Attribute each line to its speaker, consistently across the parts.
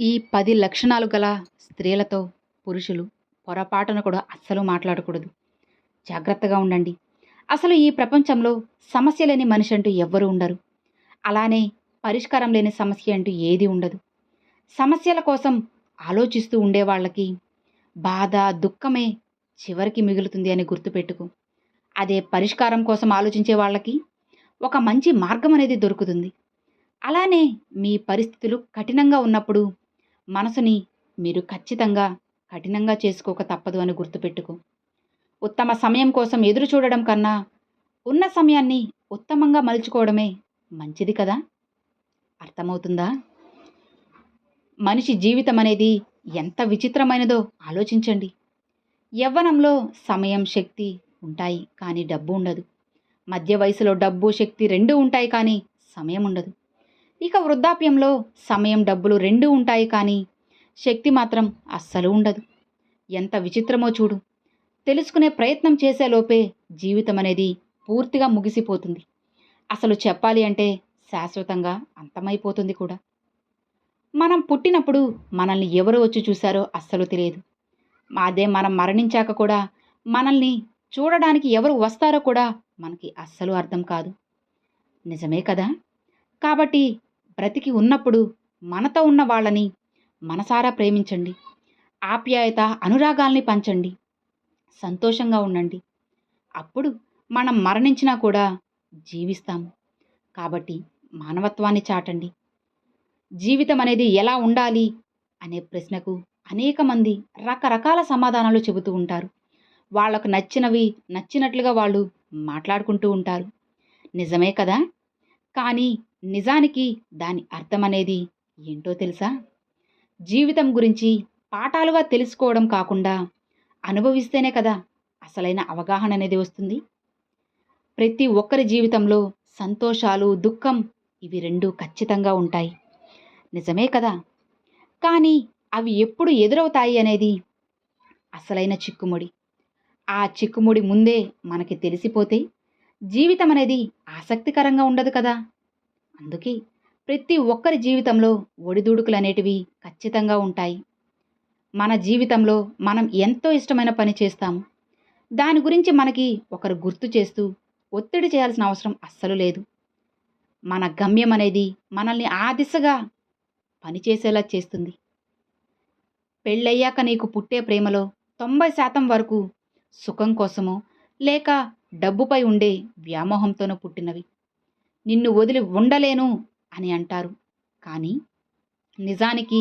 Speaker 1: ఈ పది లక్షణాలు గల స్త్రీలతో పురుషులు పొరపాటున కూడా అస్సలు మాట్లాడకూడదు. జాగ్రత్తగా ఉండండి. అసలు ఈ ప్రపంచంలో సమస్య లేని మనిషి అంటూ ఎవ్వరూ ఉండరు. అలానే పరిష్కారం లేని సమస్య అంటూ ఏది ఉండదు. సమస్యల కోసం ఆలోచిస్తూ ఉండే వాళ్ళకి బాధ దుఃఖమే చివరికి మిగులుతుంది అని గుర్తుపెట్టుకు. అదే పరిష్కారం కోసం ఆలోచించే వాళ్ళకి ఒక మంచి మార్గం అనేది దొరుకుతుంది. అలానే మీ పరిస్థితులు కఠినంగా ఉన్నప్పుడు మనసుని మీరు ఖచ్చితంగా కఠినంగా చేసుకోక తప్పదు అని గుర్తుపెట్టుకో. ఉత్తమ సమయం కోసం ఎదురు చూడడం కన్నా ఉన్న సమయాన్ని ఉత్తమంగా మలుచుకోవడమే మంచిది కదా? అర్థమవుతుందా? మనిషి జీవితం అనేది ఎంత విచిత్రమైనదో ఆలోచించండి. యవ్వనంలో సమయం శక్తి ఉంటాయి కానీ డబ్బు ఉండదు. మధ్య వయసులో డబ్బు శక్తి రెండూ ఉంటాయి కానీ సమయం ఉండదు. ఇక వృద్ధాప్యంలో సమయం డబ్బులు రెండూ ఉంటాయి కానీ శక్తి మాత్రం అస్సలు ఉండదు. ఎంత విచిత్రమో చూడు. తెలుసుకునే ప్రయత్నం చేసేలోపే జీవితం అనేది పూర్తిగా ముగిసిపోతుంది. అసలు చెప్పాలి అంటే శాశ్వతంగా అంతమైపోతుంది కూడా. మనం పుట్టినప్పుడు మనల్ని ఎవరు వచ్చి చూశారో అస్సలు తెలియదు. అదే మనం మరణించాక కూడా మనల్ని చూడడానికి ఎవరు వస్తారో కూడా మనకి అస్సలు అర్థం కాదు. నిజమే కదా? కాబట్టి బ్రతికి ఉన్నప్పుడు మనతో ఉన్న వాళ్ళని మనసారా ప్రేమించండి. ఆప్యాయత అనురాగాల్ని పంచండి. సంతోషంగా ఉండండి. అప్పుడు మనం మరణించినా కూడా జీవిస్తాము కాబట్టి మానవత్వాన్ని చాటండి. జీవితం అనేది ఎలా ఉండాలి అనే ప్రశ్నకు అనేక మంది రకరకాల సమాధానాలు చెబుతూ ఉంటారు. వాళ్ళకు నచ్చినవి నచ్చినట్లుగా వాళ్ళు మాట్లాడుకుంటూ ఉంటారు. నిజమే కదా? కానీ నిజానికి దాని అర్థం అనేది ఏంటో తెలుసా? జీవితం గురించి పాఠాలుగా తెలుసుకోవడం కాకుండా అనుభవిస్తేనే కదా అసలైన అవగాహన అనేది వస్తుంది. ప్రతి ఒక్కరి జీవితంలో సంతోషాలు దుఃఖం ఇవి రెండు ఖచ్చితంగా ఉంటాయి. నిజమే కదా? కానీ అవి ఎప్పుడు ఎదురవుతాయి అనేది అసలైన చిక్కుముడి. ఆ చిక్కుముడి ముందే మనకి తెలిసిపోతే జీవితం అనేది ఆసక్తికరంగా ఉండదు కదా? అందుకే ప్రతి ఒక్కరి జీవితంలో ఒడిదుడుకులు అనేటివి ఖచ్చితంగా ఉంటాయి. మన జీవితంలో మనం ఎంతో ఇష్టమైన పని చేస్తాము. దాని గురించి మనకి ఒకరు గుర్తు చేస్తూ ఒత్తిడి చేయాల్సిన అవసరం అస్సలు లేదు. మన గమ్యం అనేది మనల్ని ఆ దిశగా పనిచేసేలా చేస్తుంది. పెళ్ళయ్యాక నీకు పుట్టే ప్రేమలో తొంభై శాతం వరకు సుఖం కోసమో లేక డబ్బుపై ఉండే వ్యామోహంతోనో పుట్టినవి. నిన్ను వదిలి ఉండలేను అని అంటారు. కానీ నిజానికి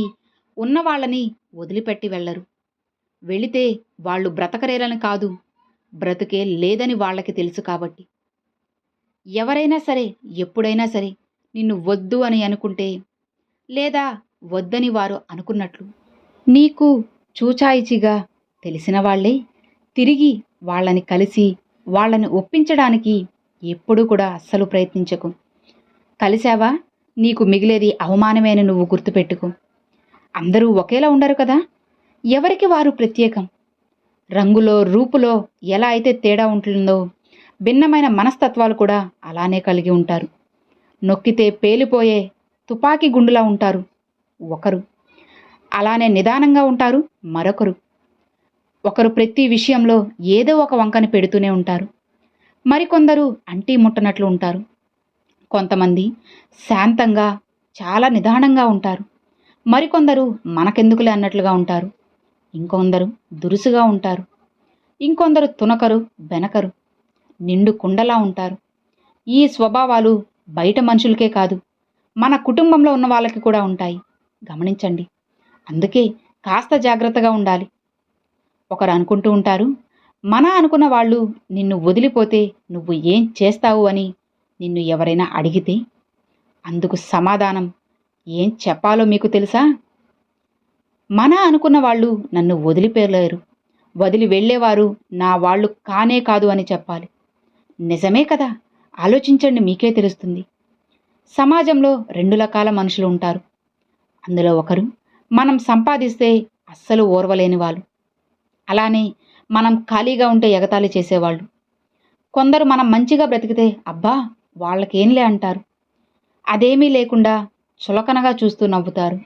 Speaker 1: ఉన్నవాళ్ళని వదిలిపెట్టి వెళ్ళరు. వెళితే వాళ్ళు బ్రతకరేరని కాదు బ్రతుకే లేదని వాళ్ళకి తెలుసు కాబట్టి. ఎవరైనా సరే ఎప్పుడైనా సరే నిన్ను వద్దు అని అనుకుంటే లేదా వద్దని వారు అనుకున్నట్లు నీకు చూచాయిచిగా తెలిసిన వాళ్ళే తిరిగి వాళ్ళని కలిసి వాళ్ళని ఒప్పించడానికి ఎప్పుడూ కూడా అస్సలు ప్రయత్నించకు. కలిశావా? నీకు మిగిలేది అవమానమే అని నువ్వు గుర్తుపెట్టుకో. అందరూ ఒకేలా ఉండరు కదా? ఎవరికి వారు ప్రత్యేకం? రంగులో రూపులో ఎలా అయితే తేడా ఉంటుందో భిన్నమైన మనస్తత్వాలు కూడా అలానే కలిగి ఉంటారు. నొక్కితే పేలిపోయే తుపాకీ గుండులా ఉంటారు ఒకరు. అలానే నిదానంగా ఉంటారు మరొకరు. ఒకరు ప్రతి విషయంలో ఏదో ఒక వంకని పెడుతూనే ఉంటారు. మరికొందరు అంటీ ముట్టనట్లు ఉంటారు. కొంతమంది శాంతంగా చాలా నిదానంగా ఉంటారు. మరికొందరు మనకెందుకులే అన్నట్లుగా ఉంటారు. ఇంకొందరు దురుసుగా ఉంటారు. ఇంకొందరు తునకరు బెనకరు నిండు కుండలా ఉంటారు. ఈ స్వభావాలు బయట మనుషులకే కాదు మన కుటుంబంలో ఉన్న వాళ్ళకి కూడా ఉంటాయి. గమనించండి. అందుకే కాస్త జాగ్రత్తగా ఉండాలి. ఒకరు అనుకుంటూ ఉంటారు మన అనుకున్న వాళ్ళు నిన్ను వదిలిపోతే నువ్వు ఏం చేస్తావు అని నిన్ను ఎవరైనా అడిగితే? అందుకు సమాధానం ఏం చెప్పాలో మీకు తెలుసా? మన అనుకున్న వాళ్ళు నన్ను వదిలిపోలేరు వదిలి వెళ్ళేవారు నా వాళ్ళు కానే కాదు అని చెప్పాలి. నిజమే కదా? ఆలోచించండి మీకే తెలుస్తుంది. సమాజంలో రెండు రకాల మనుషులు ఉంటారు. అందులో ఒకరు మనం సంపాదిస్తే అస్సలు ఓర్వలేని వాళ్ళు. అలానే మనం ఖాళీగా ఉంటే ఎగతాళి చేసేవాళ్ళు. కొందరు మనం మంచిగా బ్రతికితే అబ్బా వాళ్ళకేంలే అంటారు. అదేమీ లేకుండా చులకనగా చూస్తూ నవ్వుతారు.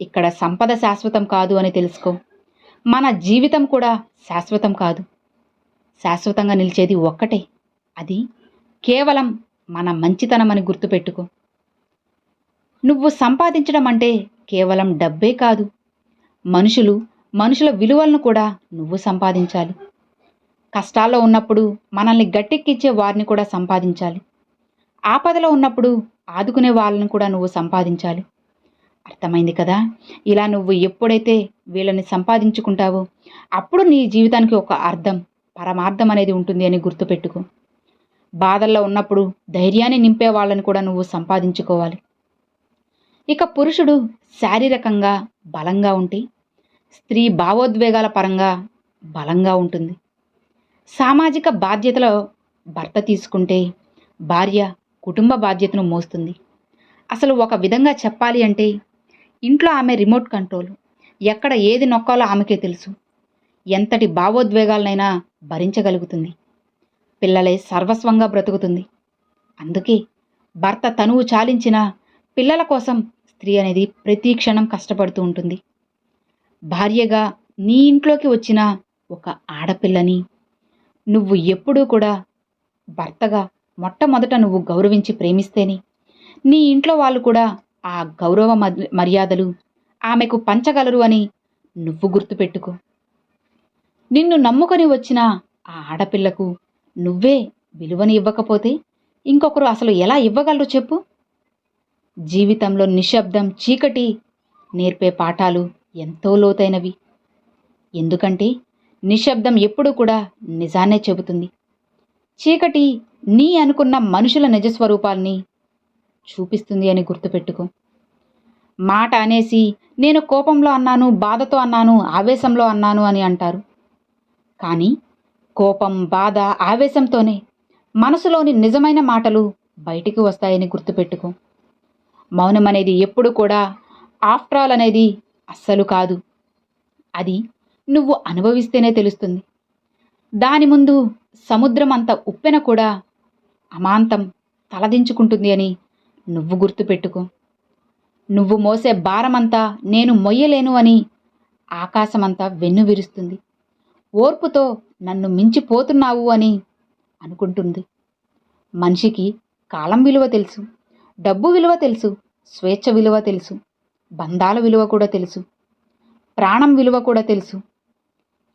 Speaker 1: ఇక్కడ సంపద శాశ్వతం కాదు అని తెలుసుకో. మన జీవితం కూడా శాశ్వతం కాదు. శాశ్వతంగా నిలిచేది ఒక్కటే. అది కేవలం మన మంచితనం అని గుర్తుపెట్టుకో. నువ్వు సంపాదించడం అంటే కేవలం డబ్బే కాదు. మనుషులు మనుషుల విలువలను కూడా నువ్వు సంపాదించాలి. కష్టాల్లో ఉన్నప్పుడు మనల్ని గట్టెక్కిచ్చే వారిని కూడా సంపాదించాలి. ఆపదలో ఉన్నప్పుడు ఆదుకునే వాళ్ళని కూడా నువ్వు సంపాదించాలి. అర్థమైంది కదా? ఇలా నువ్వు ఎప్పుడైతే వీళ్ళని సంపాదించుకుంటావో అప్పుడు నీ జీవితానికి ఒక అర్థం పరమార్థం అనేది ఉంటుంది అని గుర్తుపెట్టుకో. బాధల్లో ఉన్నప్పుడు ధైర్యాన్ని నింపే వాళ్ళని కూడా నువ్వు సంపాదించుకోవాలి. ఇక పురుషుడు శారీరకంగా బలంగా ఉంటే స్త్రీ భావోద్వేగాల పరంగా బలంగా ఉంటుంది. సామాజిక బాధ్యతలో భర్త తీసుకుంటే భార్య కుటుంబ బాధ్యతను మోస్తుంది. అసలు ఒక విధంగా చెప్పాలి అంటే ఇంట్లో ఆమె రిమోట్ కంట్రోల్ ఎక్కడ ఏది నొక్కాలో ఆమెకే తెలుసు. ఎంతటి భావోద్వేగాలనైనా భరించగలుగుతుంది. పిల్లలే సర్వస్వంగా బ్రతుకుతుంది. అందుకే భర్త తనువు చాలించిన పిల్లల కోసం స్త్రీ అనేది ప్రతి క్షణం కష్టపడుతూ ఉంటుంది. భార్యగా నీ ఇంట్లోకి వచ్చిన ఒక ఆడపిల్లని. నువ్వు ఎప్పుడూ కూడా భర్తగా మొట్టమొదట నువ్వు గౌరవించి ప్రేమిస్తేనే. నీ ఇంట్లో వాళ్ళు కూడా ఆ గౌరవ మర్యాదలు ఆమెకు పంచగలరు అని నువ్వు గుర్తుపెట్టుకో. నిన్ను నమ్ముకొని వచ్చిన ఆ ఆడపిల్లకు నువ్వే విలువని ఇవ్వకపోతే ఇంకొకరు అసలు ఎలా ఇవ్వగలరు చెప్పు? జీవితంలో నిశ్శబ్దం చీకటి నేర్పే పాఠాలు ఎంతో లోతైనవి. ఎందుకంటే నిశ్శబ్దం ఎప్పుడూ కూడా నిజాన్నే చెబుతుంది. చీకటి నీ అనుకున్న మనుషుల నిజస్వరూపాల్ని చూపిస్తుంది అని గుర్తుపెట్టుకో. మాట అనేసి నేను కోపంలో అన్నాను బాధతో అన్నాను ఆవేశంలో అన్నాను అని అంటారు. కానీ కోపం బాధ ఆవేశంతోనే మనసులోని నిజమైన మాటలు బయటికి వస్తాయని గుర్తుపెట్టుకో. మౌనం అనేది ఎప్పుడు కూడా ఆఫ్టర్ ఆల్ అనేది అస్సలు కాదు. అది నువ్వు అనుభవిస్తేనే తెలుస్తుంది. దాని ముందు సముద్రం అంత ఉప్పెన కూడా అమాంతం తలదించుకుంటుంది అని నువ్వు గుర్తుపెట్టుకో. నువ్వు మోసే భారమంతా నేను మొయ్యలేను అని ఆకాశమంతా వెన్ను విరుస్తుంది ఓర్పుతో నన్ను మించిపోతున్నావు అని అనుకుంటుంది. మనిషికి కాలం విలువ తెలుసు డబ్బు విలువ తెలుసు స్వేచ్ఛ విలువ తెలుసు. బంధాల విలువ కూడా తెలుసు. ప్రాణం విలువ కూడా తెలుసు.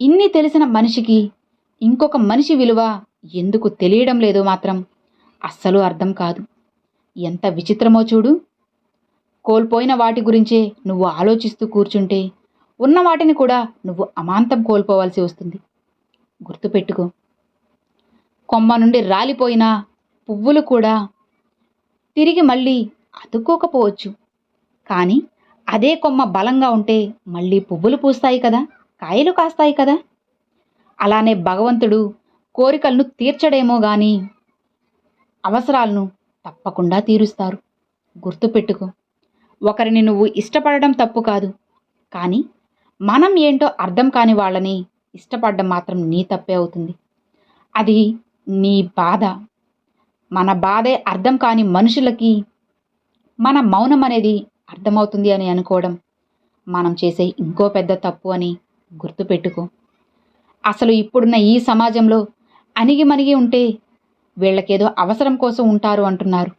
Speaker 1: ఇన్ని తెలిసిన మనిషికి ఇంకొక మనిషి విలువ ఎందుకు తెలియడం లేదో మాత్రం అస్సలు అర్థం కాదు. ఎంత విచిత్రమో చూడు. కోల్పోయిన వాటి గురించే నువ్వు ఆలోచిస్తూ కూర్చుంటే ఉన్న వాటిని కూడా నువ్వు అమాంతం కోల్పోవాల్సి వస్తుంది. గుర్తుపెట్టుకో. కొమ్మ నుండి రాలిపోయిన పువ్వులు కూడా తిరిగి మళ్ళీ అతుక్కోకపోవచ్చు. కానీ అదే కొమ్మ బలంగా ఉంటే మళ్ళీ పువ్వులు పూస్తాయి కదా కాయలు కాస్తాయి కదా. అలానే భగవంతుడు కోరికలను తీర్చడేమో గాని అవసరాలను తప్పకుండా తీరుస్తారు. గుర్తుపెట్టుకో ఒకరిని నువ్వు ఇష్టపడడం తప్పు కాదు కానీ మనం ఏంటో అర్థం కాని వాళ్ళని ఇష్టపడడం మాత్రం నీ తప్పే అవుతుంది. అది నీ బాధ. మన బాధే అర్థం కాని మనుషులకి మన మౌనం అనేది అర్థమవుతుంది అని అనుకోవడం మనం చేసే ఇంకో పెద్ద తప్పు అని గుర్తుపెట్టుకో. అసలు ఇప్పుడున్న ఈ సమాజంలో అణిగి మణిగి ఉంటే వీళ్ళకేదో అవసరం కోసం ఉంటారు అంటున్నారు.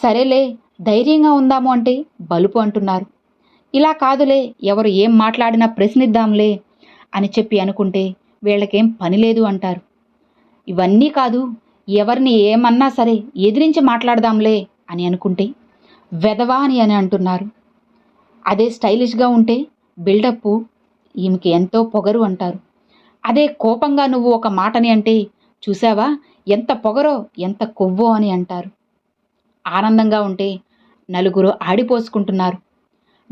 Speaker 1: సరేలే ధైర్యంగా ఉందాము అంటే బలుపు అంటున్నారు. ఇలా కాదులే ఎవరు ఏం మాట్లాడినా ప్రశ్నిద్దాంలే అని చెప్పి అనుకుంటే వీళ్ళకేం పని లేదు అంటారు. ఇవన్నీ కాదు ఎవరిని ఏమన్నా సరే ఎదిరించి మాట్లాడదాంలే అని అనుకుంటే వెధవా అని అని అంటున్నారు. అదే స్టైలిష్గా ఉంటే బిల్డప్ ఈమెకి ఎంతో పొగరు అంటారు. అదే కోపంగా నువ్వు ఒక మాటని అంటే చూసావా? ఎంత పొగరో ఎంత కొవ్వో అని అంటారు. ఆనందంగా ఉంటే నలుగురు ఆడిపోసుకుంటున్నారు.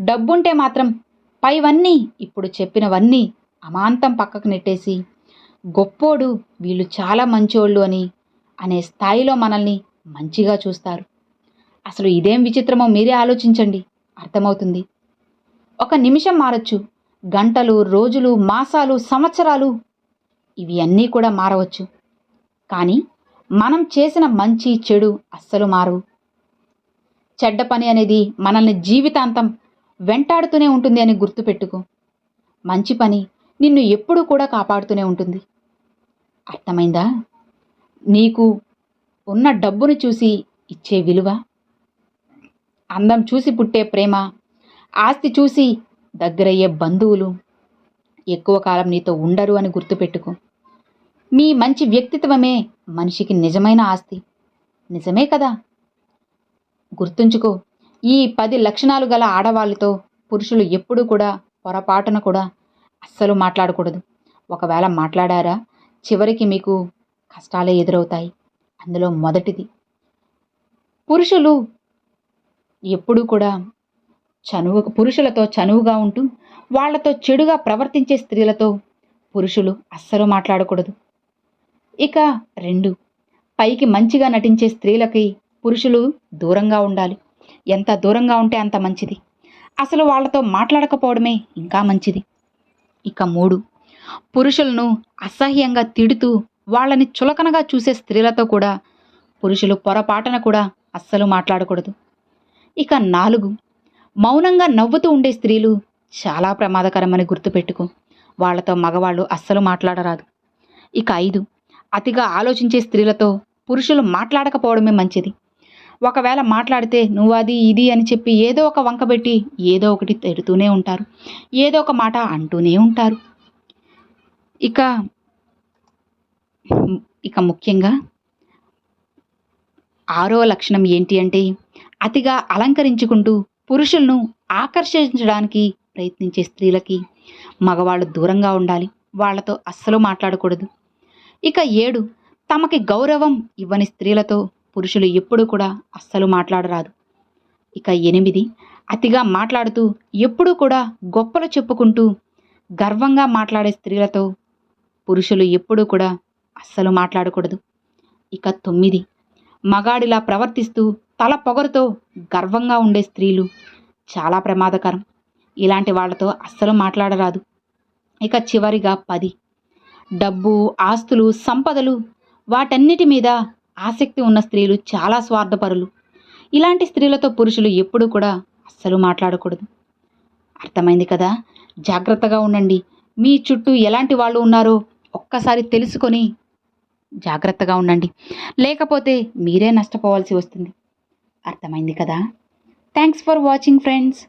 Speaker 1: డబ్బుంటే మాత్రం పైవన్నీ ఇప్పుడు చెప్పినవన్నీ అమాంతం పక్కకు నెట్టేసి గొప్పోడు వీళ్ళు చాలా మంచోళ్ళు అని అనే స్థాయిలో మనల్ని మంచిగా చూస్తారు. అసలు ఇదేం విచిత్రమో మీరే ఆలోచించండి. అర్థమవుతుంది. ఒక నిమిషం మారచ్చు. గంటలు రోజులు మాసాలు సంవత్సరాలు ఇవి అన్నీ కూడా మారవచ్చు. కానీ మనం చేసిన మంచి చెడు అస్సలు మారు చెడ్డ పని అనేది మనల్ని జీవితాంతం వెంటాడుతూనే ఉంటుంది అని గుర్తుపెట్టుకో. మంచి పని నిన్ను ఎప్పుడూ కూడా కాపాడుతూనే ఉంటుంది. అర్థమైందా? నీకు ఉన్న డబ్బును చూసి ఇచ్చే విలువ అందం చూసి పుట్టే ప్రేమ ఆస్తి చూసి దగ్గరయ్యే బంధువులు ఎక్కువ కాలం నీతో ఉండరు అని గుర్తుపెట్టుకో. మీ మంచి వ్యక్తిత్వమే మనిషికి నిజమైన ఆస్తి. నిజమే కదా? గుర్తుంచుకో ఈ పది లక్షణాలు గల ఆడవాళ్ళతో పురుషులు ఎప్పుడూ కూడా పొరపాటున కూడా అస్సలు మాట్లాడకూడదు. ఒకవేళ మాట్లాడారా చివరికి మీకు కష్టాలే ఎదురవుతాయి. అందులో మొదటిది పురుషులు ఎప్పుడూ కూడా చనువు పురుషులతో చనువుగా ఉంటూ వాళ్ళతో చెడుగా ప్రవర్తించే స్త్రీలతో పురుషులు అస్సలు మాట్లాడకూడదు. ఇక రెండు పైకి మంచిగా నటించే స్త్రీలకి పురుషులు దూరంగా ఉండాలి. ఎంత దూరంగా ఉంటే అంత మంచిది. అసలు వాళ్ళతో మాట్లాడకపోవడమే ఇంకా మంచిది. ఇక మూడు పురుషులను అసహ్యంగా తిడుతూ వాళ్ళని చులకనగా చూసే స్త్రీలతో కూడా పురుషులు పొరపాటన కూడా అస్సలు మాట్లాడకూడదు. ఇక నాలుగు. మౌనంగా నవ్వుతూ ఉండే స్త్రీలు చాలా ప్రమాదకరమని గుర్తుపెట్టుకో. వాళ్ళతో మగవాళ్ళు అస్సలు మాట్లాడరాదు. ఇక ఐదు. అతిగా ఆలోచించే స్త్రీలతో పురుషులు మాట్లాడకపోవడమే మంచిది. ఒకవేళ మాట్లాడితే నువ్వు అది ఇది అని చెప్పి ఏదో ఒక వంకబెట్టి ఏదో ఒకటి తిడుతూనే ఉంటారు. ఏదో ఒక మాట అంటూనే ఉంటారు. ఇక ఇక ముఖ్యంగా ఆరో లక్షణం ఏంటి అంటే అతిగా అలంకరించుకుంటూ పురుషులను ఆకర్షించడానికి ప్రయత్నించే స్త్రీలకి మగవాళ్ళు దూరంగా ఉండాలి. వాళ్ళతో అస్సలు మాట్లాడకూడదు. ఇక ఏడు తమకి గౌరవం ఇవ్వని స్త్రీలతో పురుషులు ఎప్పుడూ కూడా అస్సలు మాట్లాడరాదు. ఇక ఎనిమిది అతిగా మాట్లాడుతూ ఎప్పుడూ కూడా గొప్పలు చెప్పుకుంటూ గర్వంగా మాట్లాడే స్త్రీలతో పురుషులు ఎప్పుడూ కూడా అస్సలు మాట్లాడకూడదు. ఇక తొమ్మిది మగాడిలా ప్రవర్తిస్తూ తల పొగరుతో గర్వంగా ఉండే స్త్రీలు చాలా ప్రమాదకరం. ఇలాంటి వాళ్ళతో అస్సలు మాట్లాడరాదు. ఇక చివరిగా పది. డబ్బు ఆస్తులు సంపదలు వాటన్నిటి మీద ఆసక్తి ఉన్న స్త్రీలు చాలా స్వార్థపరులు. ఇలాంటి స్త్రీలతో పురుషులు ఎప్పుడూ కూడా అస్సలు మాట్లాడకూడదు. అర్థమైంది కదా? జాగ్రత్తగా ఉండండి. మీ చుట్టూ ఎలాంటి వాళ్ళు ఉన్నారో ఒక్కసారి తెలుసుకొని జాగ్రత్తగా ఉండండి. లేకపోతే మీరే నష్టపోవాల్సి వస్తుంది. అర్థమైంది కదా? Thanks for watching friends